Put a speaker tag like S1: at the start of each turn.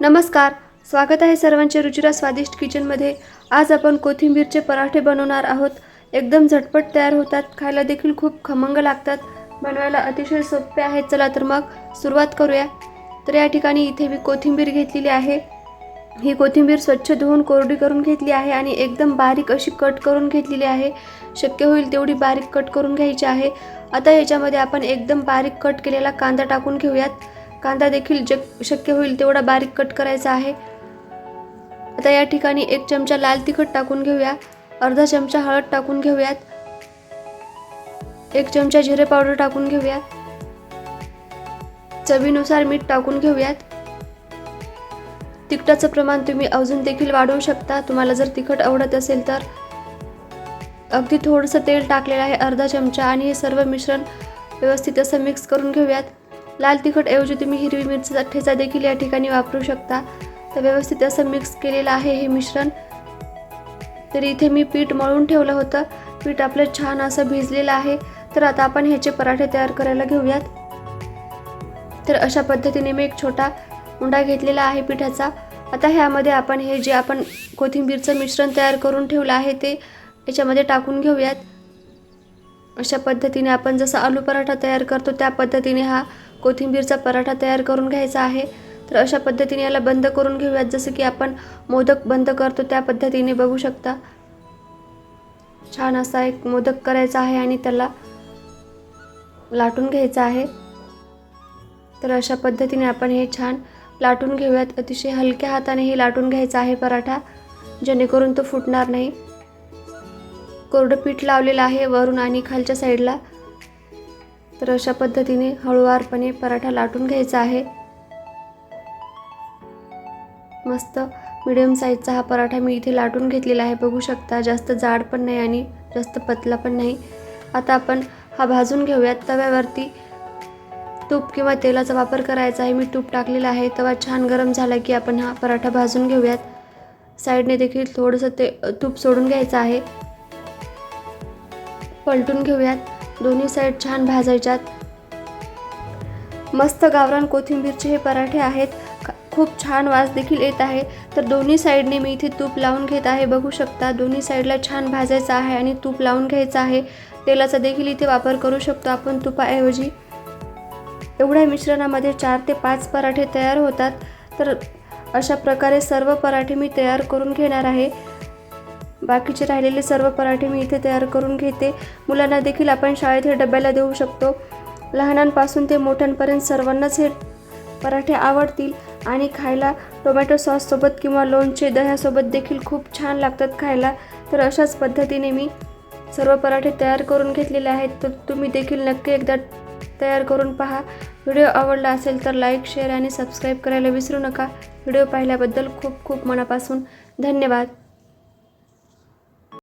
S1: नमस्कार. स्वागत आहे सर्वांचे रुचिरा स्वादिष्ट किचनमध्ये. आज आपण कोथिंबीरचे पराठे बनवणार आहोत. एकदम झटपट तयार होतात. खायला देखील खूप खमंग लागतात. बनवायला अतिशय सोपे आहेत. चला तर मग सुरुवात करूया. तर या ठिकाणी इथे मी कोथिंबीर घेतलेली आहे. ही कोथिंबीर स्वच्छ धुवून कोरडी करून घेतली आहे आणि एकदम बारीक अशी कट करून घेतलेली आहे. शक्य होईल तेवढी बारीक कट करून घ्यायची आहे. आता याच्यामध्ये आपण एकदम बारीक कट केलेला कांदा टाकून घेऊयात. कांदा देखील जे शक्य होईल तेवढा बारीक कट करायचा आहे. आता या ठिकाणी एक चमचा लाल तिखट टाकून घेऊया. अर्धा चमचा हळद टाकून घेऊयात. एक चमचा जिरे पावडर टाकून घेऊयात. चवीनुसार मीठ टाकून घेऊयात. तिखटाचं प्रमाण तुम्ही अजून देखील वाढवू शकता. तुम्हाला जर तिखट आवडत असेल तर. अगदी थोडंसं तेल टाकलेलं आहे अर्धा चमचा आणि हे सर्व मिश्रण व्यवस्थित असं मिक्स करून घेऊयात. लाल तिखट ऐवजी तुम्ही हिरवी मिरचीचा ठेचा देखील या ठिकाणी वापरू शकता. तर व्यवस्थित असं मिक्स केलेलं आहे हे मिश्रण. तर इथे मी पीठ मळून ठेवलं होतं. पीठ आपलं छान असं भिजलेलं आहे. तर आता आपण ह्याचे पराठे तयार करायला घेऊयात. तर अशा पद्धतीने मी एक छोटा उंडा घेतलेला आहे पिठाचा. आता ह्यामध्ये आपण हे जे आपण कोथिंबीरचं मिश्रण तयार करून ठेवलं आहे ते याच्यामध्ये टाकून घेऊयात. अशा पद्धतीने आपण जसा आलू पराठा तयार करतो त्या पद्धतीने हा कोथिंबीरचा पराठा तयार करून घ्यायचा आहे. तर अशा पद्धतीने याला बंद करून घेऊयात. जसं की आपण मोदक बंद करतो त्या पद्धतीने बघू शकता. छान असा एक मोदक करायचा आहे आणि त्याला लाटून घ्यायचा आहे. तर अशा पद्धतीने आपण हे छान लाटून घेऊयात. अतिशय हलक्या हाताने हे लाटून घ्यायचा आहे पराठा जेणेकरून तो फुटणार नाही. कोरडं पीठ लावलेलं आहे वरून आणि खालच्या साईडला. तर अशा पद्धतीने हळूवारपणे पराठा लाटून घ्यायचा आहे. मस्त मिडियम साईजचा हा पराठा मी इथे लाटून घेतलेला आहे. बघू शकता जास्त जाड पण नाही आणि जास्त पतला पण नाही. आता आपण हा भाजून घेऊयात तव्यावरती. तूप किंवा तेलाचा वापर करायचा आहे. मी तूप टाकलेला आहे. तवा छान गरम झाला की आपण हा पराठा भाजून घेऊयात. साईडने देखील थोडंसं ते तूप सोडून घ्यायचं आहे. पलटून घेऊयात. दोन्ही साईड छान भाजायच्यात. मस्त गावरान कोथिंबीरचे हे पराठे आहेत. खूप छान वास देखील येत आहे. तर दोन्ही साईडने मी इथे तूप लावून घेत आहे. बघू शकता दोन्ही साईडला छान भाजायचं आहे आणि तूप लावून घ्यायचं आहे. तेलाचा देखील इथे वापर करू शकतो आपण तुपाऐवजी. एवढ्या मिश्रणामध्ये चार ते पाच पराठे तयार होतात. तर अशा प्रकारे सर्व पराठे मी तयार करून घेणार आहे. बाकीचे राहिलेले सर्व पराठे मी इथे तयार करून घेते. मुलांना देखील आपण शाळेत हे डब्याला देऊ शकतो. लहानांपासून ते मोठ्यांपर्यंत सर्वांनाच हे पराठे आवडतील. आणि खायला टोमॅटो सॉससोबत किंवा लोणचे दह्यासोबत देखील खूप छान लागतात खायला. तर अशाच पद्धतीने मी सर्व पराठे तयार करून घेतलेले आहेत. तर तुम्ही देखील नक्की एकदा तयार करून पहा. व्हिडिओ आवडला असेल तर लाईक शेअर आणि सबस्क्राईब करायला विसरू नका. व्हिडिओ पाहिल्याबद्दल खूप खूप मनापासून धन्यवाद.